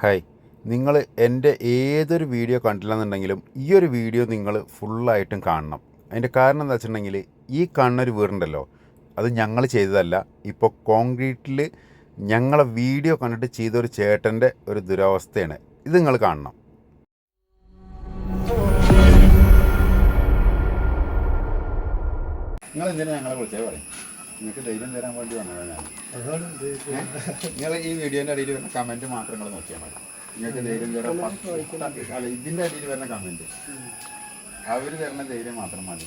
Hi. നിങ്ങൾ എന്റെ ഏതൊരു വീഡിയോ കണ്ടില്ലെന്നുണ്ടെങ്കിലും ഈ ഒരു വീഡിയോ നിങ്ങൾ ഫുള്ളായിട്ടും കാണണം. അതിന്റെ കാരണം എന്താ വെച്ചിട്ടുണ്ടെങ്കിൽ ഈ കാണുന്നൊരു വീടുണ്ടല്ലോ അത് ഞങ്ങൾ ചെയ്തതല്ല. ഇപ്പോൾ കോൺക്രീറ്റിൽ ഞങ്ങളെ വീഡിയോ കണ്ടിട്ട് ചെയ്തൊരു ചേട്ടന്റെ ഒരു ദുരവസ്ഥയാണ്. ഇത് നിങ്ങൾ കാണണം. നിങ്ങൾ എന്തിനാണ് ഞങ്ങളെ വിളിച്ചത് പറയും നിങ്ങൾക്ക് ധൈര്യം തരാൻ വേണ്ടി വന്നതാണ് ഞാൻ. നിങ്ങൾ ഈ വീഡിയോന്റെ അടിയിൽ വരുന്ന കമന്റ് മാത്രം നിങ്ങൾ നോക്കിയാൽ മതി. നിങ്ങൾക്ക് ധൈര്യം തരാൻ അല്ല ഇതിന്റെ അടിയിൽ വരുന്ന കമന്റ് അവർ തരുന്ന ധൈര്യം മാത്രം മതി.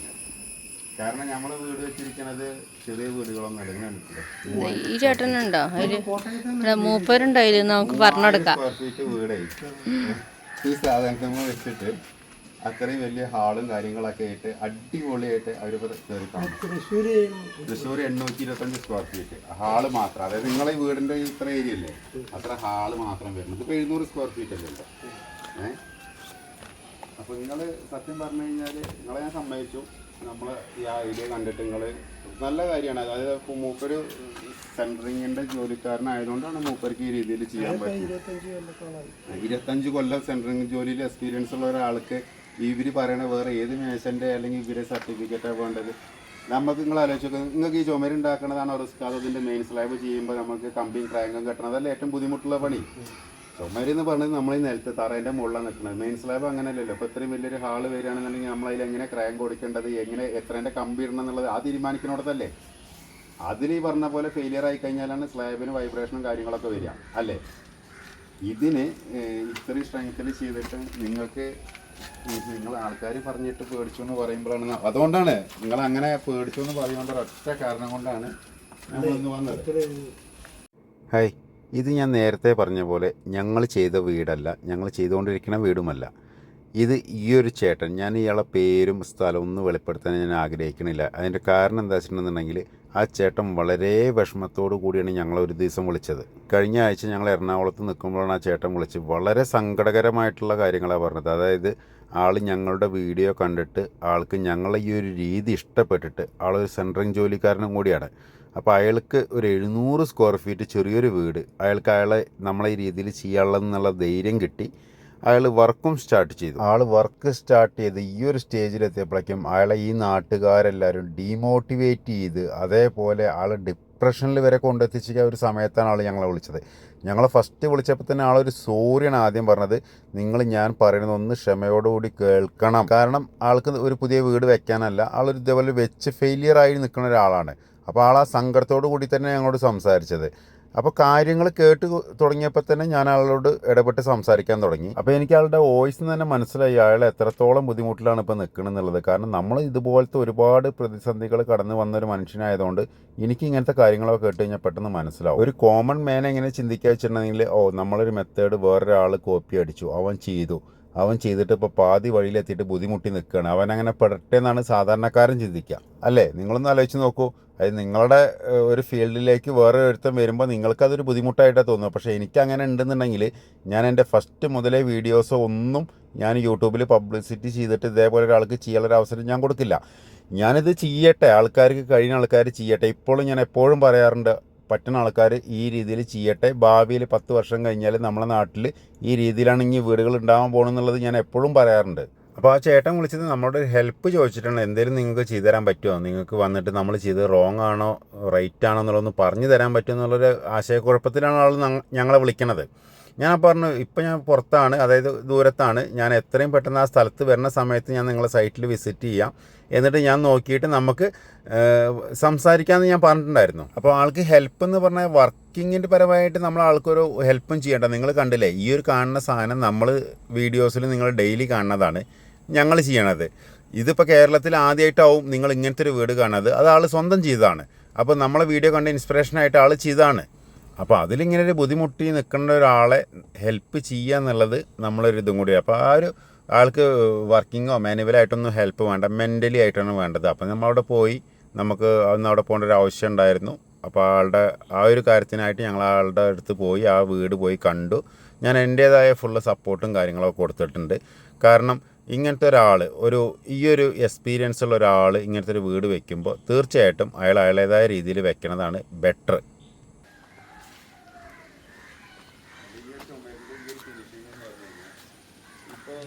കാരണം നമ്മൾ വീട് വെച്ചിരിക്കുന്നത് ചെറിയ വീടുകളൊന്നും അല്ല? ഈ ചേട്ടനുണ്ടോ? അതിൽ ഇവിടെ മൂപ്പരുണ്ടായില്ല നമുക്ക് പറഞ്ഞു കൊടുക്കാം വീടേ. ഈ സാധനത്തിൽ വെച്ചിട്ട് അത്രയും വലിയ ഹാളും കാര്യങ്ങളൊക്കെ ആയിട്ട് അടിപൊളിയായിട്ട് അവരിപ്പോൾ കയറി കാണും. തൃശ്ശൂർ എണ്ണൂറ്റി ഇരുപത്തഞ്ച് സ്ക്വയർ ഫീറ്റ് ഹാൾ മാത്രം. അതായത് നിങ്ങളെ വീടിന്റെ ഇത്ര ഏരിയ അല്ലേ അത്ര ഹാൾ മാത്രം വരുന്നത് ഇപ്പൊ എഴുന്നൂറ് സ്ക്വയർ ഫീറ്റ് അല്ലേ ഏഹ് അപ്പൊ നിങ്ങൾ സത്യം പറഞ്ഞു കഴിഞ്ഞാൽ നിങ്ങളെ ഞാൻ സമ്മതിച്ചു. നമ്മൾ ഈ ആ ഐഡിയ കണ്ടിട്ട് നിങ്ങൾ നല്ല കാര്യമാണ്. അതായത് മൂപ്പര് സെൻട്രിങ്ങിന്റെ ജോലിക്കാരനായതുകൊണ്ടാണ് മൂപ്പർക്ക് ഈ രീതിയിൽ ചെയ്യാൻ പറ്റുന്നത് ഇരുപത്തഞ്ച് കൊല്ലം സെൻട്രിങ് ജോലിയിൽ എക്സ്പീരിയൻസ് ഉള്ള ഒരാൾക്ക് ഇവർ പറയണ വേറെ ഏത് മേശന്റെ അല്ലെങ്കിൽ ഇവരെ സർട്ടിഫിക്കറ്റാണ് വേണ്ടത്? നമുക്ക് നിങ്ങൾ ആലോചിച്ചു നിങ്ങൾക്ക് ഈ ചുമര് ഉണ്ടാക്കണതാണോ റിസ്ക്. അത് ഇതിന്റെ മെയിൻ സ്ലാബ് ചെയ്യുമ്പോൾ നമുക്ക് കമ്പിയും ക്രാങ്കും കെട്ടണം. അതല്ല ഏറ്റവും ബുദ്ധിമുട്ടുള്ള പണി? ചുമരെന്ന് പറഞ്ഞത് നമ്മൾ ഈ നിലത്ത് തറേന്റെ മുകളിലാണ് നിൽക്കുന്നത് മെയിൻ സ്ലാബ് അങ്ങനെയല്ലല്ലോ. ഇപ്പോൾ ഇത്രയും വലിയൊരു ഹാൾ വരികയാണെന്നുണ്ടെങ്കിൽ നമ്മൾ അതിൽ എങ്ങനെ ക്രാങ്ക് കൊടുക്കേണ്ടത്? എങ്ങനെ എത്രേന്റെ കമ്പി ഇടണം എന്നുള്ളത് ആ തീരുമാനിക്കുന്നിടത്തല്ലേ അതിൽ ഈ പറഞ്ഞ പോലെ ഫെയിലിയർ ആയി കഴിഞ്ഞാലാണ് സ്ലാബിന് വൈബ്രേഷനും കാര്യങ്ങളൊക്കെ വരിക. അല്ലേ? ഇതിന് ഇത്രയും സ്ട്രെങ്ത്തിൽ ചെയ്തിട്ട് നിങ്ങൾക്ക് നിങ്ങൾ ആൾക്കാർ പറഞ്ഞിട്ട് പേടിച്ചു എന്ന് പറയുമ്പോഴാണ് അതുകൊണ്ടാണ് നിങ്ങൾ അങ്ങനെ പേടിച്ചു എന്ന് പറയുമ്പോൾ ഒറ്റ കാരണം കൊണ്ടാണ് വന്നത്. ഹായ് ഇത് ഞാൻ നേരത്തെ പറഞ്ഞ പോലെ ഞങ്ങൾ ചെയ്ത വീടല്ല ഞങ്ങൾ ചെയ്തുകൊണ്ടിരിക്കുന്ന വീടുമല്ല. ഇത് ഈ ഒരു ചേട്ടൻ ഞാൻ ഇയാളെ പേരും സ്ഥലവും ഒന്നും വെളിപ്പെടുത്താൻ ഞാൻ ആഗ്രഹിക്കണില്ല. അതിന്റെ കാരണം എന്താ വെച്ചിട്ടുണ്ടെന്നുണ്ടെങ്കിൽ ആ ചേട്ടൻ വളരെ വിഷമത്തോടു കൂടിയാണ് ഞങ്ങൾ ഒരു ദിവസം വിളിച്ചത്. കഴിഞ്ഞ ആഴ്ച ഞങ്ങൾ എറണാകുളത്ത് നിൽക്കുമ്പോഴാണ് ആ ചേട്ടൻ വിളിച്ച് വളരെ സങ്കടകരമായിട്ടുള്ള കാര്യങ്ങളാണ് പറഞ്ഞത്. അതായത് ആൾ ഞങ്ങളുടെ വീഡിയോ കണ്ടിട്ട് ആൾക്ക് ഞങ്ങളെ ഈ ഒരു രീതി ഇഷ്ടപ്പെട്ടിട്ട് ആളൊരു സെൻട്രിങ് ജോലിക്കാരനും കൂടിയാണ്. അപ്പോൾ അയാൾക്ക് ഒരു എഴുന്നൂറ് സ്ക്വയർ ഫീറ്റ് ചെറിയൊരു വീട്. അയാൾക്ക് അയാളെ നമ്മളെ ഈ രീതിയിൽ ചെയ്യാനുള്ളതെന്നുള്ള ധൈര്യം കിട്ടി. അയാൾ വർക്കും സ്റ്റാർട്ട് ചെയ്തു. ആൾ വർക്ക് സ്റ്റാർട്ട് ചെയ്ത് ഈ ഒരു സ്റ്റേജിലെത്തിയപ്പോഴേക്കും അയാളെ ഈ നാട്ടുകാരെല്ലാവരും ഡീമോട്ടിവേറ്റ് ചെയ്ത് അതേപോലെ ആൾ ഡിപ്രഷനിൽ വരെ കൊണ്ടെത്തിച്ച ഒരു സമയത്താണ് ആൾ ഞങ്ങളെ വിളിച്ചത്. ഞങ്ങളെ ഫസ്റ്റ് വിളിച്ചപ്പോൾ തന്നെ ആളൊരു സോറിയാണ് ആദ്യം പറഞ്ഞത്. നിങ്ങൾ ഞാൻ പറയുന്നത് ഒന്ന് ക്ഷമയോടുകൂടി കേൾക്കണം. കാരണം ആൾക്ക് ഒരു പുതിയ വീട് വെക്കാനല്ല ആളൊരു ഇതേപോലെ വെച്ച് ഫെയിലിയർ ആയി നിൽക്കുന്ന ഒരാളാണ്. അപ്പോൾ ആൾ ആ സങ്കടത്തോടു കൂടി തന്നെ ഞങ്ങളോട് സംസാരിച്ചത്. അപ്പോൾ കാര്യങ്ങൾ കേട്ട് തുടങ്ങിയപ്പോൾ തന്നെ ഞാൻ ആളോട് ഇടപെട്ട് സംസാരിക്കാൻ തുടങ്ങി. അപ്പോൾ എനിക്ക് ആളുടെ വോയിസ് തന്നെ മനസ്സിലായി. അയാൾ എത്രത്തോളം ബുദ്ധിമുട്ടിലാണ് ഇപ്പോൾ നിൽക്കണമെന്നുള്ളത് കാരണം നമ്മൾ ഇതുപോലത്തെ ഒരുപാട് പ്രതിസന്ധികൾ കടന്നു വന്ന ഒരു മനുഷ്യനായതുകൊണ്ട് എനിക്ക് ഇങ്ങനത്തെ കാര്യങ്ങളൊക്കെ കേട്ട് കഴിഞ്ഞാൽ പെട്ടെന്ന് മനസ്സിലാവും. ഒരു കോമൺ മാൻ എങ്ങനെ ചിന്തിക്കുക വെച്ചിട്ടുണ്ടെങ്കിൽ ഓ നമ്മളൊരു മെത്തേഡ് വേറൊരാൾ കോപ്പി അടിച്ചു. അവൻ ചെയ്തു. അവൻ ചെയ്തിട്ട് ഇപ്പോൾ പാതി വഴിയിലെത്തിയിട്ട് ബുദ്ധിമുട്ടി നിൽക്കുകയാണ് അവൻ അങ്ങനെ പെടട്ടെ എന്നാണ് സാധാരണക്കാരൻ ചിന്തിക്കുക അല്ലേ? നിങ്ങളൊന്ന് ആലോചിച്ച് നോക്കൂ. അത് നിങ്ങളുടെ ഒരു ഫീൽഡിലേക്ക് വേറെ ഒരുത്തം വരുമ്പോൾ നിങ്ങൾക്കതൊരു ബുദ്ധിമുട്ടായിട്ടാണ് തോന്നുന്നത് പക്ഷേ എനിക്ക് അങ്ങനെ ഉണ്ടെന്നുണ്ടെങ്കിൽ ഞാൻ എന്റെ ഫസ്റ്റ് മുതലേ വീഡിയോസോ ഒന്നും ഞാൻ യൂട്യൂബിൽ പബ്ലിസിറ്റി ചെയ്തിട്ട് ഇതേപോലെ ഒരാൾക്ക് ചെയ്യാനുള്ള അവസരം ഞാൻ കൊടുക്കില്ല. ഞാനിത് ചെയ്യട്ടെ. ആൾക്കാർക്ക് കഴിയുന്ന ആൾക്കാർ ചെയ്യട്ടെ. ഇപ്പോഴും ഞാൻ എപ്പോഴും പറയാറുണ്ട് പറ്റുന്ന ആൾക്കാർ ഈ രീതിയിൽ ചെയ്യട്ടെ. ഭാവിയിൽ പത്ത് വർഷം കഴിഞ്ഞാൽ നമ്മുടെ നാട്ടിൽ ഈ രീതിയിലാണ് ഇനി വീടുകൾ ഉണ്ടാകാൻ പോകണമെന്നുള്ളത് ഞാൻ എപ്പോഴും പറയാറുണ്ട്. അപ്പോൾ ആ ചേട്ടൻ വിളിച്ചത് നമ്മളോട് ഹെൽപ്പ് ചോദിച്ചിട്ടുണ്ട് എന്തെങ്കിലും നിങ്ങൾക്ക് ചെയ്തു തരാൻ പറ്റുമോ? നിങ്ങൾക്ക് വന്നിട്ട് നമ്മൾ ചെയ്തത് റോങ് ആണോ? റൈറ്റ് ആണോ എന്നുള്ളതൊന്ന് പറഞ്ഞു തരാൻ പറ്റുമോ എന്നുള്ളൊരു ആശയക്കുഴപ്പത്തിലാണ് ആൾ ഞങ്ങ- ഞങ്ങളെ വിളിക്കണത്. ഞാൻ പറഞ്ഞു ഇപ്പം ഞാൻ പുറത്താണ് അതായത് ദൂരത്താണ്. ഞാൻ എത്രയും പെട്ടെന്ന് ആ സ്ഥലത്ത് വരുന്ന സമയത്ത് ഞാൻ നിങ്ങളെ സൈറ്റിൽ വിസിറ്റ് ചെയ്യാം. എന്നിട്ട് ഞാൻ നോക്കിയിട്ട് നമുക്ക് സംസാരിക്കാമെന്ന് ഞാൻ പറഞ്ഞിട്ടുണ്ടായിരുന്നു. അപ്പോൾ ആൾക്ക് ഹെൽപ്പ് എന്ന് പറഞ്ഞാൽ വർക്കിങ്ങിന്റെ പരമായിട്ട് നമ്മൾ ആൾക്കൊരു ഹെൽപ്പും ചെയ്യേണ്ട. നിങ്ങൾ കണ്ടില്ലേ ഈ ഒരു കാണുന്ന സാധനം നമ്മൾ വീഡിയോസിൽ നിങ്ങൾ ഡെയിലി കാണുന്നതാണ് ഞങ്ങൾ ചെയ്യണത്. ഇതിപ്പോൾ കേരളത്തിൽ ആദ്യമായിട്ടാവും നിങ്ങൾ ഇങ്ങനത്തെ ഒരു വീട് കാണുന്നത്. അത് ആൾ സ്വന്തം ചെയ്തതാണ്. അപ്പോൾ നമ്മളെ വീഡിയോ കണ്ട് ഇൻസ്പിറേഷനായിട്ട് ആൾ ചെയ്തതാണ്. അപ്പോൾ അതിലിങ്ങനെ ഒരു ബുദ്ധിമുട്ടി നിൽക്കേണ്ട ഒരാളെ ഹെൽപ്പ് ചെയ്യുക എന്നുള്ളത് നമ്മളൊരു ഇതും കൂടി അപ്പോൾ ആ ഒരു ആൾക്ക് വർക്കിങ്ങോ മാനുവലായിട്ടൊന്നും ഹെൽപ്പ് വേണ്ട മെന്റലി ആയിട്ടാണ് വേണ്ടത്. അപ്പോൾ നമ്മളവിടെ പോയി നമുക്ക് അന്ന് അവിടെ പോകേണ്ട ഒരു ആവശ്യം ഉണ്ടായിരുന്നു. അപ്പോൾ ആളുടെ ആ ഒരു കാര്യത്തിനായിട്ട് ഞങ്ങൾ ആളുടെ അടുത്ത് പോയി ആ വീട് പോയി കണ്ടു. ഞാൻ എന്റേതായ ഫുള്ള് സപ്പോർട്ടും കാര്യങ്ങളൊക്കെ കൊടുത്തിട്ടുണ്ട്. കാരണം ഇങ്ങനത്തെ ഒരാൾ ഒരു ഈ ഒരു എക്സ്പീരിയൻസ് ഉള്ള ഒരാൾ ഇങ്ങനത്തെ ഒരു വീട് വെക്കുമ്പോൾ തീർച്ചയായിട്ടും അയാൾ അയാളേതായ രീതിയിൽ വെക്കുന്നതാണ് ബെറ്റർ ഫിനിഷിംഗ് എന്ന് പറഞ്ഞു കഴിഞ്ഞാൽ ഇപ്പോൾ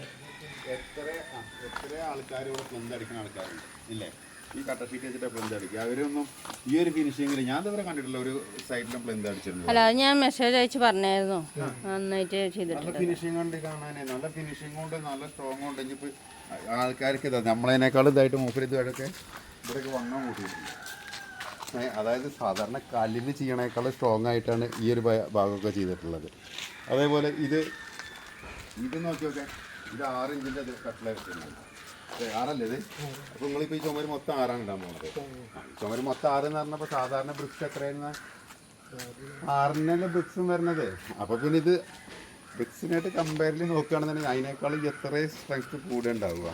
എത്ര ആ, എത്ര ആൾക്കാർ ഇവിടെ പ്ലന്ത് അടിക്കുന്ന ആൾക്കാരുണ്ട് ഇല്ലേ? ഈ കട്ട ഷീറ്റ് വെച്ചിട്ട് പ്ലന്ത് അടിക്കുക അവരൊന്നും ഈ ഒരു ഫിനിഷിംഗിൽ ഞാൻ ഇതുവരെ കണ്ടിട്ടില്ല ഒരു സൈഡിലും പ്ലന്ത് അടിച്ചിട്ടുണ്ട്. അല്ല അത് ഞാൻ മെസ്സേജ് അയച്ച് പറഞ്ഞായിരുന്നു. നന്നായിട്ട് നല്ല ചെയ്തിട്ടുണ്ട് ഫിനിഷിംഗ് കൊണ്ട് കാണാനേ നല്ല ഫിനിഷിംഗ് കൊണ്ട് നല്ല സ്ട്രോങ് കൊണ്ട് ഇനിയിപ്പോൾ ആൾക്കാർക്ക് ഇതാ നമ്മളതിനേക്കാൾ ഇതായിട്ട് മൂപ്പര് ഇതുവരെയൊക്കെ ഇവിടെയൊക്കെ വണ്ണം കൂട്ടിയിട്ടുണ്ട്. ഏ, അതായത് സാധാരണ കല്ലിൽ ചെയ്യണേക്കാൾ സ്ട്രോങ് ആയിട്ടാണ് ഈ ഒരു ഭാ- ഭാഗമൊക്കെ ചെയ്തിട്ടുള്ളത്. അതേപോലെ ഇത് ഇത് നോക്കി നോക്കാം ഇത് ആറ് ഇഞ്ചിന്റെ കട്ടില കട്ടിലായിട്ടുണ്ട് ആറല്ലേ ഇത്? അപ്പോൾ നിങ്ങളിപ്പോ ഈ ചുമര് മൊത്തം ആറാണ് ഇടാൻ പോകുന്നത് ചുമര് മൊത്തം ആറ് എന്ന് പറഞ്ഞപ്പോ സാധാരണ ബ്രിക്സ് എത്രയായിരുന്നു? ആറിനല്ലേ ബ്രിക്സും വരുന്നത് അപ്പൊ പിന്നെ ഇത് ബ്രിക്സിനായിട്ട് കമ്പയറിൽ നോക്കുകയാണെന്നുണ്ടെങ്കിൽ അതിനേക്കാളും എത്ര സ്ട്രെങ്ത് കൂടെ ഉണ്ടാവുക?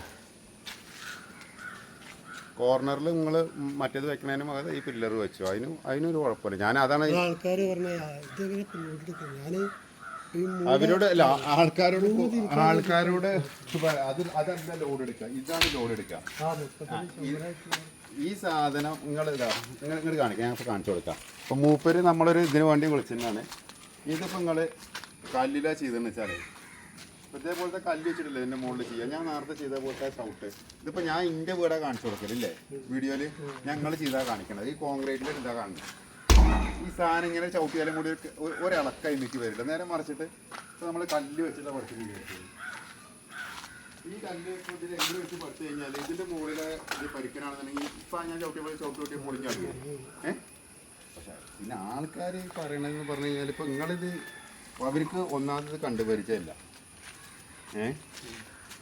കോർണറിൽ നിങ്ങൾ മറ്റേത് വെക്കണതിന് പകരം ഈ പില്ലർ വെച്ചു. അതിനും അതിനൊരു കുഴപ്പമില്ല. ഞാൻ അതാണ് ആൾക്കാർ പറഞ്ഞ ഇതെങ്ങനെ അവരോട് അല്ല ആൾക്കാരോട് ആൾക്കാരോട് അത് അതല്ല ലോഡ് എടുക്കുക. ഇതാണ് ലോഡ് എടുക്കുക. ഈ സാധനം നിങ്ങൾ ഇതാ നിങ്ങൾ ഇങ്ങോട്ട് കാണിക്കാം ഞാൻ ഇപ്പോൾ കാണിച്ചു കൊടുക്കാം. അപ്പോൾ മൂപ്പര് നമ്മളൊരു ഇതിന് വേണ്ടി വിളിച്ചിട്ടാണ് ഇതിപ്പോൾ നിങ്ങൾ കല്ലിലാ ചെയ്തതെന്ന് വെച്ചാൽ ഇതേപോലത്തെ കല്ല് വെച്ചിട്ടില്ലേ ഇതിന്റെ മുകളിൽ ചെയ്യാം? ഞാൻ നേരത്തെ ചെയ്ത പോലത്തെ ഷൗട്ട് ഇതിപ്പോൾ ഞാൻ എന്റെ വീടാ കാണിച്ചു കൊടുക്കലില്ലേ? വീഡിയോയിൽ ഞങ്ങൾ ചെയ്താ കാണിക്കണത്. ഈ കോൺക്രീറ്റിൽ ഇതാ കാണുന്നത് ഈ സാധനം ഇങ്ങനെ ചവിട്ടിയാലും കൂടി ഒരു- ഒരു- ഒരിളക്ക അതിലേക്ക് വരില്ല. നേരെ മറിച്ചിട്ട് നമ്മൾ കല്ല് വെച്ചിട്ട് പഠിച്ചു ഈ കല്ല് വെച്ച് പഠിച്ചു കഴിഞ്ഞാൽ ഇതിന്റെ മുകളിലെ ഇത് പരിക്കനാണെന്നുണ്ടെങ്കിൽ ഇപ്പൊ ഞാൻ ചവിട്ടിയപ്പോൾ ചവിട്ടി ചവിട്ടി പൊളിഞ്ഞാടി ഏ? പക്ഷെ പിന്നെ ആൾക്കാർ പറയണതെന്ന് പറഞ്ഞു കഴിഞ്ഞാൽ ഇപ്പൊ നിങ്ങളിത് അവർക്ക് ഒന്നാമത് കണ്ടുപരിച്ചല്ല ഏ?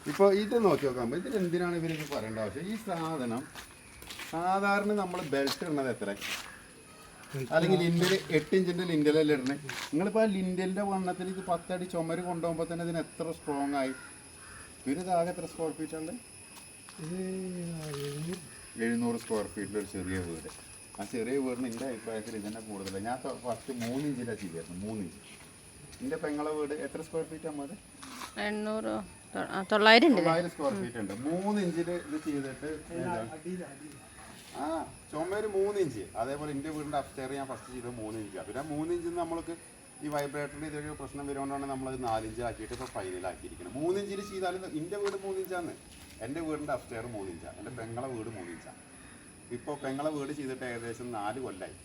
ഇപ്പൊ ഇത് നോക്കി നോക്കാം. ഇതിൽ എന്തിനാണ് ഇവർക്ക് പറയേണ്ട ആവശ്യം? ഈ സാധനം സാധാരണ നമ്മൾ ബെൽറ്റ് ഇടുന്നത് എത്ര? അല്ലെങ്കിൽ ലിൻഡൽ എട്ട് ഇഞ്ചിന്റെ ലിൻഡലല്ലേ ഇടണേ. നിങ്ങളിപ്പോൾ ആ ലിൻഡലിന്റെ വണ്ണത്തിൽ ഇത് പത്തടി ചുമര് കൊണ്ടുപോകുമ്പോൾ തന്നെ ഇതിന് എത്ര സ്ട്രോങ് ആയി? പിന്നെ ഇതാകെ എത്ര സ്ക്വയർ ഫീറ്റ് ആണ് എഴുന്നൂറ് സ്ക്വയർ ഫീറ്റിൽ ഒരു ചെറിയ വീട്. ആ ചെറിയ വീടിന് എന്റെ അഭിപ്രായത്തിൽ ഇതന്നെ കൂടുതലാണ് ഞാൻ ഫസ്റ്റ് മൂന്ന് ഇഞ്ചിലാണ് ചെയ്തിരുന്നു മൂന്ന് ഇഞ്ച്. എന്റെ പെങ്ങളെ വീട് എത്ര സ്ക്വയർ ഫീറ്റ് ആകുമ്പോൾ എണ്ണൂറ് തൊള്ളായിരം തൊള്ളായിരം സ്ക്വയർ ഫീറ്റ് ഉണ്ട് മൂന്ന് ഇഞ്ചിൽ ഇത് ചെയ്തിട്ട് ആ ചുമര് മൂന്ന് ഇഞ്ച് അതേപോലെ എന്റെ വീടിന്റെ അപ്സ്റ്റെയർ ഞാൻ ഫസ്റ്റ് ചെയ്തത് മൂന്ന് ഇഞ്ചാണ് പിന്നെ മൂന്ന് ഇഞ്ച് നമ്മൾക്ക് ഈ വൈബ്രേറ്ററിന്റെ ഇതൊക്കെ പ്രശ്നം വരുന്നതുകൊണ്ടാണ് നമ്മളത് നാലിഞ്ച് ആക്കിയിട്ട് ഇപ്പോൾ ഫൈനലാക്കിയിരിക്കുന്നത് മൂന്ന് ഇഞ്ചിൽ ചെയ്താലും എന്റെ വീട് മൂന്ന് ഇഞ്ചാണ് എന്റെ വീടിന്റെ അപ്സ്റ്റെയർ മൂന്ന് ഇഞ്ചാണ് എന്റെ പെങ്ങളെ വീട് മൂന്ന് ഇഞ്ചാണ് ഇപ്പോൾ പെങ്ങളെ വീട് ചെയ്തിട്ട് ഏകദേശം നാല് കൊല്ലായി.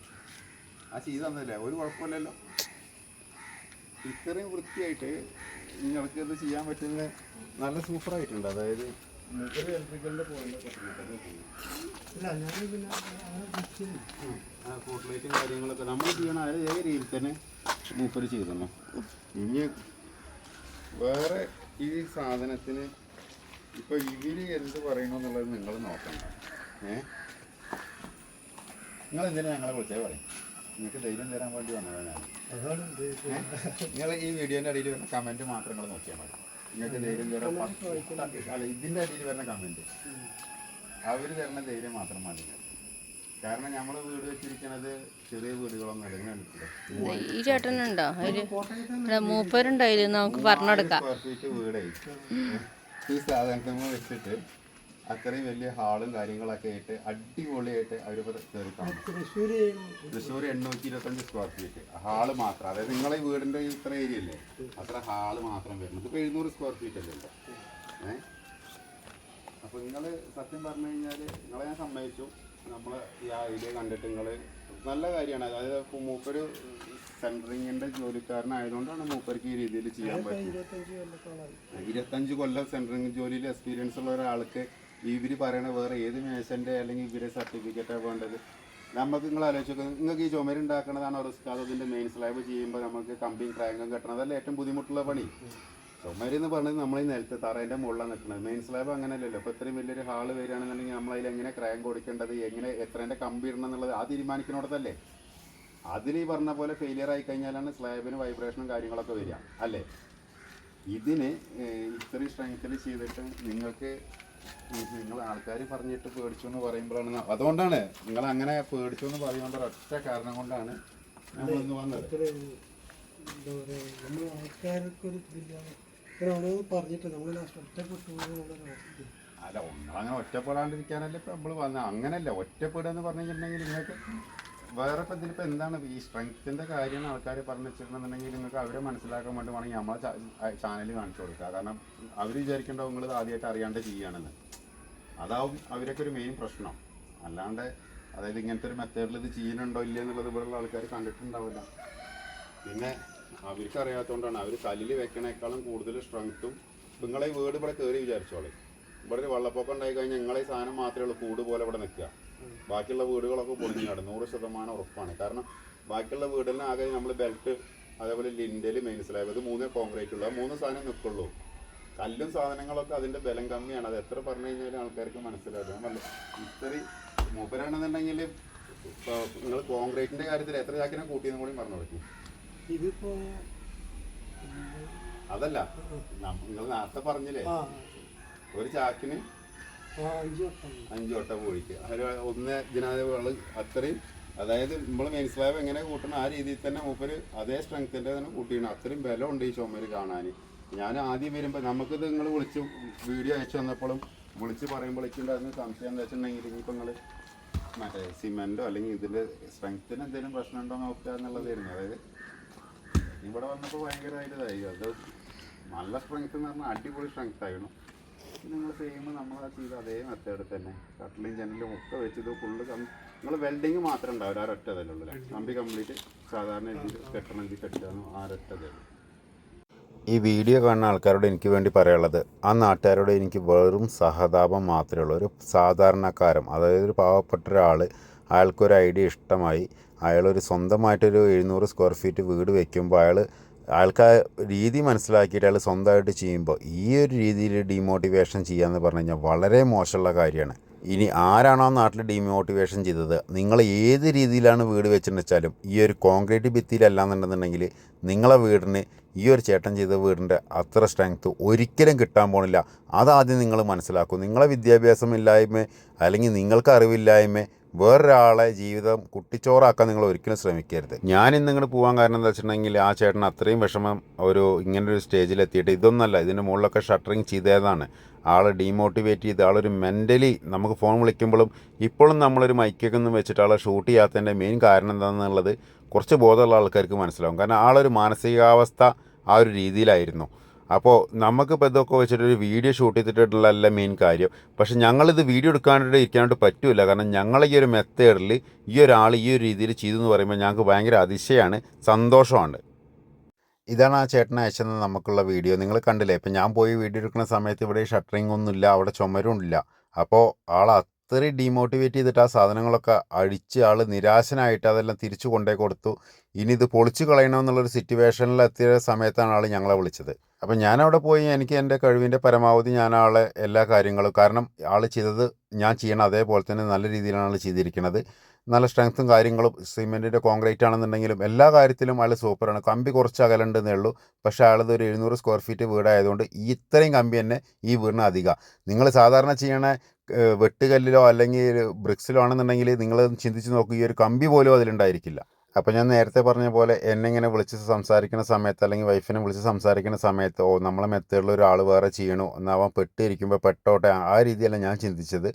ആ ചെയ്ത് തന്നില്ലേ ഒരു കുഴപ്പമില്ലല്ലോ. ഇത്രയും വൃത്തിയായിട്ട് നിങ്ങൾക്ക് ഇത് ചെയ്യാൻ പറ്റുന്ന നല്ല സൂപ്പറായിട്ടുണ്ട് അതായത് ഇല്ല ഞാൻ കാര്യങ്ങളൊക്കെ നമ്മൾ അതേ തന്നെ ഇനി വേറെ ഈ സാധനത്തിന് ഇപ്പൊ ഇവർ എന്ത് പറയണു എന്നുള്ളത് നിങ്ങൾ നോക്കണം ഏ? നിങ്ങൾ എന്തിനാ ഞങ്ങളെ വിളിച്ചേ പറയും നിങ്ങൾക്ക് ധൈര്യം തരാൻ വേണ്ടി വന്നതാണ് നിങ്ങൾ ഈ വീഡിയോന്റെ അടിയിൽ വരുന്ന കമന്റ് മാത്രം നിങ്ങൾ നോക്കിയാൽ മതി. നിങ്ങൾക്ക് ധൈര്യം തരാം അല്ല ഇതിന്റെ അടിയിൽ വരുന്ന കമന്റ് അവർ തരുന്ന ധൈര്യം മാത്രം മതി. കാരണം നമ്മൾ വീട് വെച്ചിരിക്കുന്നത് ചെറിയ വീടുകളൊന്നും അല്ല. ഈ ചേട്ടനുണ്ടോ? ഒരു ഇവിടെ മൂപ്പരുണ്ടായിരുന്നു നമുക്ക് പറഞ്ഞു കൊടുക്കാം. വീടേ. ഈ സാധനത്തിൽ വെച്ചിട്ട് അത്രയും വലിയ ഹാളും കാര്യങ്ങളൊക്കെ ആയിട്ട് അടിപൊളിയായിട്ട് അവരിപ്പോൾ കയറി തൃശ്ശൂർ എണ്ണൂറ്റി ഇരുപത്തഞ്ച് സ്ക്വയർ ഫീറ്റ് ഹാൾ മാത്രം. അതായത് നിങ്ങളെ വീടിന്റെ ഇത്ര ഏരിയ അല്ലേ അത്ര ഹാൾ മാത്രം വരുന്നത്. ഇപ്പൊ എഴുന്നൂറ് സ്ക്വയർ ഫീറ്റ് അല്ലേ ഉള്ളൂ. ഏ? അപ്പൊ നിങ്ങൾ സത്യം പറഞ്ഞു കഴിഞ്ഞാൽ നിങ്ങളെ ഞാൻ സമ്മതിച്ചു. നമ്മൾ ഈ ഐഡിയ കണ്ടിട്ട് നിങ്ങൾ നല്ല കാര്യമാണ്. അതായത് മൂപ്പര് സെൻട്രിങ്ങിന്റെ ജോലിക്കാരനായതുകൊണ്ടാണ് മൂപ്പർക്ക് ഈ രീതിയിൽ ചെയ്യാൻ പറ്റുന്നത്. ഇരുപത്തഞ്ച് കൊല്ലം സെൻട്രിങ് ജോലിയിൽ എക്സ്പീരിയൻസ് ഉള്ള ഒരാൾക്ക് ഇവർ പറയണ വേറെ ഏത് മേശന്റെ അല്ലെങ്കിൽ ഇവരെ സർട്ടിഫിക്കറ്റാണ് വേണ്ടത്? നമുക്ക് നിങ്ങൾ ആലോചിച്ചു നിങ്ങൾക്ക് ഈ ചുമരുണ്ടാക്കണതാണോ റിസ്ക് അത് അതിന്റെ മെയിൻ സ്ലാബ് ചെയ്യുമ്പോൾ നമുക്ക് കമ്പിയും ക്രാങ്കും കെട്ടണം. അതല്ല ഏറ്റവും ബുദ്ധിമുട്ടുള്ള പണി? ചുമര് എന്ന് പറഞ്ഞത് നമ്മൾ ഈ നിലത്ത് തറേന്റെ മുകളിലാണ് നിൽക്കുന്നത് മെയിൻ സ്ലാബ് അങ്ങനെ അങ്ങനെയല്ലല്ലോ ഇപ്പോൾ ഇത്രയും വലിയൊരു ഹാൾ വരികയാണെന്നുണ്ടെങ്കിൽ നമ്മൾ അതിൽ എങ്ങനെ ക്രാങ്ക് കൊടുക്കേണ്ടത്? എങ്ങനെ എത്രേന്റെ കമ്പി ഇടണം എന്നുള്ളത് ആ തീരുമാനിക്കുന്നിടത്തല്ലേ അതിൽ ഈ പറഞ്ഞ പോലെ ഫെയിലിയർ ആയി കഴിഞ്ഞാലാണ് സ്ലാബിന് വൈബ്രേഷനും കാര്യങ്ങളൊക്കെ വരിക. അല്ലേ? ഇതിന് ഇത്രയും സ്ട്രെങ്ത്തിൽ ചെയ്തിട്ട് നിങ്ങൾക്ക് നിങ്ങൾ ആൾക്കാർ പറഞ്ഞിട്ട് പേടിച്ചു എന്ന് പറയുമ്പോഴാണ് അതുകൊണ്ടാണ് നിങ്ങൾ അങ്ങനെ പേടിച്ചു എന്ന് പറയുമ്പോൾ ഒറ്റ കാരണം കൊണ്ടാണ് ഇന്ന് വന്നത്. ഇത്ര എന്താ പറയുക നമ്മൾ ആൾക്കാർക്കൊരു ഇതില്ലാതെ ഓരോന്ന് പറഞ്ഞിട്ട് നമ്മൾ ലാസ്റ്റ് ഒറ്റപ്പെട്ടു പോകുന്നുള്ളൊരു അവസ്ഥ അല്ല ഒന്നും അങ്ങനെ ഒറ്റപ്പെടാണ്ടിരിക്കാനല്ലേ ഇപ്പം നമ്മൾ വന്നത് അങ്ങനല്ല ഒറ്റപ്പെടുക എന്ന് പറഞ്ഞിട്ടുണ്ടെങ്കിൽ നിങ്ങൾക്ക് വേറെ ഇപ്പം ഇതിലിപ്പോൾ എന്താണ് ഈ സ്ട്രെങ്ത്തിന്റെ കാര്യം ആൾക്കാർ പറഞ്ഞു വെച്ചിട്ടുണ്ടെന്നുണ്ടെങ്കിൽ നിങ്ങൾക്ക് അവരെ മനസ്സിലാക്കാൻ വേണ്ടി വേണമെങ്കിൽ നമ്മളെ ചാനൽ കാണിച്ചു കൊടുക്കുക. കാരണം അവർ വിചാരിക്കേണ്ട നിങ്ങൾ ആദ്യമായിട്ട് അറിയാണ്ട് ചെയ്യുകയാണെന്ന് അതാവും അവരൊക്കെ ഒരു മെയിൻ പ്രശ്നം. അല്ലാണ്ട് അതായത് ഇങ്ങനത്തെ ഒരു മെത്തേഡിൽ ഇത് ചെയ്യുന്നുണ്ടോ ഇല്ല എന്നുള്ളത് ഇവിടെയുള്ള ആൾക്കാർ കണ്ടിട്ടുണ്ടാവില്ല. പിന്നെ അവർക്ക് അറിയാത്തതുകൊണ്ടാണ് അവർ കല്ലിൽ വെക്കണേക്കാളും കൂടുതൽ സ്ട്രെങ്ത്തും നിങ്ങളെ വീട് ഇവിടെ കയറി വിചാരിച്ചോളെ. ഇവിടെ ഒരു വെള്ളപ്പൊക്കം ഉണ്ടായി കഴിഞ്ഞാൽ നിങ്ങളെ സാധനം മാത്രമേ ഉള്ളൂ കൂട് പോലെ ഇവിടെ നിൽക്കുക. ബാക്കിയുള്ള വീടുകളൊക്കെ പൊളിഞ്ഞു കിടന്നു നൂറ് ശതമാനം ഉറപ്പാണ്. കാരണം ബാക്കിയുള്ള വീടിന് ആകെ നമ്മൾ ബെൽറ്റ് അതേപോലെ ലിൻഡൽ മെയിൻ അത് ഇത് മൂന്നേ കോൺക്രീറ്റ് ഉള്ളൂ. മൂന്ന് സാധനം നിൽക്കുള്ളൂ കല്ലും സാധനങ്ങളൊക്കെ അതിന്റെ ബലം കമ്മിയാണ്. അത് എത്ര പറഞ്ഞു കഴിഞ്ഞാലും ആൾക്കാർക്ക് മനസ്സിലാക്കും അല്ല ഇത്ര ഇത്രയും മൂപ്പരാണെന്നുണ്ടെങ്കിൽ നിങ്ങൾ കോൺക്രീറ്റിന്റെ കാര്യത്തിൽ എത്ര ചാക്കിനെ കൂട്ടിയെന്ന് കൂടി പറഞ്ഞു കൊടുക്കും. ഇതിപ്പോ അതല്ല നിങ്ങൾ നേരത്തെ പറഞ്ഞില്ലേ ഒരു ചാക്കിന് അഞ്ച് വട്ടം അതിൽ ഒന്ന് ജനാധിപതി അത്രയും അതായത് നമ്മൾ മെയിൻ സ്ലാബ് എങ്ങനെ കൂട്ടണം ആ രീതിയിൽ തന്നെ മൂപ്പര് അതേ സ്ട്രെങ്ത്തിന്റെ തന്നെ കൂട്ടിയാണ്. അത്രയും ബലമുണ്ട് ഈ ചുമര് കാണാൻ ഞാൻ ആദ്യം വരുമ്പോൾ നമുക്കിത് നിങ്ങൾ വിളിച്ച് വീഡിയോ അയച്ചു വന്നപ്പോഴും വിളിച്ച് പറയുമ്പോഴേക്കുണ്ടായിരുന്ന സംശയം എന്താ വെച്ചിട്ടുണ്ടെങ്കിൽ ഇനിയിപ്പോൾ നിങ്ങൾ മറ്റേ സിമെന്റോ അല്ലെങ്കിൽ ഇതിന്റെ സ്ട്രെങ്ത്തിന് എന്തെങ്കിലും പ്രശ്നമുണ്ടോ നോക്കുക എന്നുള്ളതായിരുന്നു. അതായത് ഇവിടെ വന്നപ്പോൾ ഭയങ്കരമായിട്ട് ഇതായി. അത് നല്ല സ്ട്രെങ്ത് എന്ന് പറഞ്ഞാൽ അടിപൊളി സ്ട്രെങ്ത് ആയിരുന്നു. നിങ്ങൾ സെയിം നമ്മൾ ചെയ്ത അതേ മെത്തേഡ് തന്നെ. കട്ടിലും ജനലും ഒക്കെ വെച്ച് ഇത് ഫുള്ള് നിങ്ങൾ വെൽഡിങ് മാത്രമേ ഉണ്ടാവില്ല ആ ഒറ്റ ഇതല്ലേ കമ്പി കംപ്ലീറ്റ് സാധാരണ രീതിയിൽ കെട്ടണം ഇത് കെട്ടാന്ന് ആ ഒരൊറ്റ ഇതേ ഈ വീഡിയോ കാണുന്ന ആൾക്കാരോട് എനിക്ക് വേണ്ടി പറയാനുള്ളത് ആ നാട്ടുകാരോട് എനിക്ക് വെറും സഹതാപം മാത്രമേ ഉള്ളൂ. ഒരു സാധാരണക്കാരൻ അതായത് ഒരു പാവപ്പെട്ട ഒരാൾ അയാൾക്കൊരു ഐഡിയ ഇഷ്ടമായി. അയാളൊരു സ്വന്തമായിട്ടൊരു എഴുന്നൂറ് സ്ക്വയർ ഫീറ്റ് വീട് വയ്ക്കുമ്പോൾ അയാൾ അയാൾക്ക് ആ രീതി മനസ്സിലാക്കിയിട്ട് അയാൾ സ്വന്തമായിട്ട് ചെയ്യുമ്പോൾ ഈ ഒരു രീതിയിൽ ഡീമോട്ടിവേഷൻ ചെയ്യാന്ന് പറഞ്ഞു കഴിഞ്ഞാൽ വളരെ മോശമുള്ള കാര്യമാണ്. ഇനി ആരാണോ നാട്ടിൽ ഡീമോട്ടിവേഷൻ ചെയ്തത്? നിങ്ങൾ ഏത് രീതിയിലാണ് വീട് വെച്ചെന്ന് വെച്ചാലും ഈ ഒരു കോൺക്രീറ്റ് ഭിത്തിയിലല്ലാന്നുണ്ടെന്നുണ്ടെങ്കിൽ നിങ്ങളെ വീടിന് ഈ ഒരു ചേട്ടൻ ചെയ്ത വീടിന്റെ അത്ര സ്ട്രെങ്ത്ത് ഒരിക്കലും കിട്ടാൻ പോണില്ല. അതാദ്യം നിങ്ങൾ മനസ്സിലാക്കും. നിങ്ങളെ വിദ്യാഭ്യാസം ഇല്ലായ്മ അല്ലെങ്കിൽ നിങ്ങൾക്ക് അറിവില്ലായ്മ വേറൊരാളെ ജീവിതം കുട്ടിച്ചോറാക്കാൻ നിങ്ങൾ ഒരിക്കലും ശ്രമിക്കരുത്. ഞാൻ ഇന്ന് ഇങ്ങോട്ട് പോകാൻ കാരണം എന്താ വെച്ചിട്ടുണ്ടെങ്കിൽ ആ ചേട്ടൻ അത്രയും വിഷമം ഒരു ഇങ്ങനൊരു സ്റ്റേജിൽ എത്തിയിട്ട് ഇതൊന്നല്ല ഇതിന്റെ മുകളിലൊക്കെ ഷട്ടറിങ് ചെയ്തതാണ്. ആളെ ഡീമോട്ടിവേറ്റ് ചെയ്ത് ആളൊരു മെന്റലി നമുക്ക് ഫോൺ വിളിക്കുമ്പോഴും ഇപ്പോഴും നമ്മളൊരു മൈക്കൊക്കെ ഒന്നും വെച്ചിട്ട് ആളെ ഷൂട്ട് ചെയ്യാത്തതിന്റെ മെയിൻ കാരണം എന്താണെന്നുള്ളത് കുറച്ച് ബോധമുള്ള ആൾക്കാർക്ക് മനസ്സിലാവും. കാരണം ആളൊരു മാനസികാവസ്ഥ ആ ഒരു രീതിയിലായിരുന്നു. അപ്പോൾ നമുക്കിപ്പോൾ ഇതൊക്കെ വെച്ചിട്ടൊരു വീഡിയോ ഷൂട്ട് ചെയ്തിട്ടുള്ളതല്ല മെയിൻ കാര്യം. പക്ഷെ ഞങ്ങളിത് വീഡിയോ എടുക്കാനായിട്ട് ഇരിക്കാനായിട്ട് പറ്റില്ല കാരണം ഞങ്ങൾ ഈ ഒരു മെത്തേഡിൽ ഈ ഒരാൾ ഈ ഒരു രീതിയിൽ ചെയ്തു എന്ന് പറയുമ്പോൾ ഞങ്ങൾക്ക് ഭയങ്കര അതിശയമാണ് സന്തോഷമാണ്. ഇതാണ് ആ ചേട്ടൻ അയച്ചത് നമുക്കുള്ള വീഡിയോ നിങ്ങൾ കണ്ടില്ലേ? ഇപ്പം ഞാൻ പോയി വീഡിയോ എടുക്കുന്ന സമയത്ത് ഇവിടെ ഷട്ടറിങ് ഒന്നുമില്ല അവിടെ ചുമരും ഇല്ല. അപ്പോൾ ആൾ അത്രയും ഡീമോട്ടിവേറ്റ് ചെയ്തിട്ട് ആ സാധനങ്ങളൊക്കെ അഴിച്ച് ആൾ നിരാശനായിട്ട് അതെല്ലാം തിരിച്ചു കൊണ്ടേ കൊടുത്തു. ഇനി ഇത് പൊളിച്ചു കളയണമെന്നുള്ളൊരു സിറ്റുവേഷനിൽ എത്തിയ സമയത്താണ് ആൾ ഞങ്ങളെ വിളിച്ചത്. അപ്പം ഞാൻ അവിടെ പോയി എനിക്ക് എന്റെ കഴിവിന്റെ പരമാവധി ഞാൻ ആളെ എല്ലാ കാര്യങ്ങളും കാരണം ആൾ ചെയ്തത് ഞാൻ ചെയ്യണം അതേപോലെ തന്നെ നല്ല രീതിയിലാണ് ആൾ ചെയ്തിരിക്കുന്നത് നല്ല സ്ട്രെങ്ത്തും കാര്യങ്ങളും സിമെന്റിന്റെ കോൺക്രീറ്റ് ആണെന്നുണ്ടെങ്കിലും എല്ലാ കാര്യത്തിലും ആൾ സൂപ്പറാണ് കമ്പി കുറച്ച് അകലുണ്ടെന്നേ ഉള്ളൂ. പക്ഷേ ആളത് ഒരു എഴുന്നൂറ് സ്ക്വയർ ഫീറ്റ് വീടായതുകൊണ്ട് ഈ ഇത്രയും കമ്പി തന്നെ ഈ വീടിന് അധികം. നിങ്ങൾ സാധാരണ ചെയ്യണ വെട്ടുകല്ലിലോ അല്ലെങ്കിൽ ബ്രിക്സിലോ ആണെന്നുണ്ടെങ്കിൽ നിങ്ങൾ ചിന്തിച്ച് നോക്കുക ഈ ഒരു കമ്പി പോലും അതിലുണ്ടായിരിക്കില്ല. അപ്പോൾ ഞാൻ നേരത്തെ പറഞ്ഞ പോലെ എന്നെ ഇങ്ങനെ വിളിച്ച് സംസാരിക്കുന്ന സമയത്ത് അല്ലെങ്കിൽ വൈഫിനെ വിളിച്ച് സംസാരിക്കുന്ന സമയത്ത് ഓ നമ്മളെ മെത്തേഡിൽ ഒരാൾ വേറെ ചെയ്യണു എന്നവൻ പെട്ടിരിക്കുമ്പോൾ പെട്ടോട്ടെ ആ രീതിയല്ല ഞാൻ ചിന്തിച്ചത്.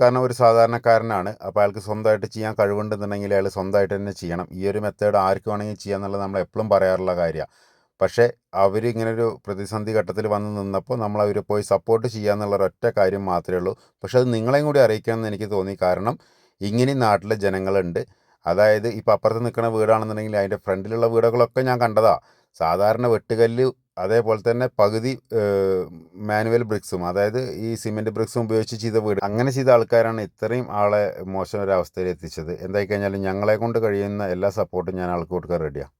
കാരണം ഒരു സാധാരണക്കാരനാണ്. അപ്പോൾ അയാൾക്ക് സ്വന്തമായിട്ട് ചെയ്യാൻ കഴിവുണ്ടെന്നുണ്ടെങ്കിൽ അയാൾ സ്വന്തമായിട്ട് തന്നെ ചെയ്യണം. ഈ ഒരു മെത്തേഡ് ആർക്ക് വേണമെങ്കിൽ ചെയ്യാമെന്നുള്ളത് നമ്മൾ എപ്പോഴും പറയാറുള്ള കാര്യമാണ് പക്ഷേ അവർ ഇങ്ങനൊരു പ്രതിസന്ധി ഘട്ടത്തിൽ വന്ന് നിന്നപ്പോൾ നമ്മൾ അവരെ പോയി സപ്പോർട്ട് ചെയ്യുക എന്നുള്ള ഒരൊറ്റ കാര്യം മാത്രമേ ഉള്ളൂ. പക്ഷേ അത് നിങ്ങളെയും കൂടി അറിയിക്കണം എന്ന് എനിക്ക് തോന്നി. കാരണം ഇങ്ങനെ നാട്ടിലെ ജനങ്ങളുണ്ട്. അതായത് ഇപ്പോൾ അപ്പുറത്ത് നിൽക്കുന്ന വീടാണെന്നുണ്ടെങ്കിൽ അതിന്റെ ഫ്രണ്ടിലുള്ള വീടുകളൊക്കെ ഞാൻ കണ്ടതാണ് സാധാരണ വെട്ടുകല്ല് അതേപോലെ തന്നെ പകുതി മാനുവൽ ബ്രിക്സും അതായത് ഈ സിമെന്റ് ബ്രിക്സും ഉപയോഗിച്ച് ചെയ്ത വീട്. അങ്ങനെ ചെയ്ത ആൾക്കാരാണ് ഇത്രയും ആളെ മോശം ഒരു അവസ്ഥയിൽ എത്തിച്ചത് എന്തായി കഴിഞ്ഞാലും ഞങ്ങളെ കൊണ്ട് കഴിയുന്ന എല്ലാ സപ്പോർട്ടും ഞാൻ ആൾക്ക് കൊടുക്കാൻ റെഡിയാണ്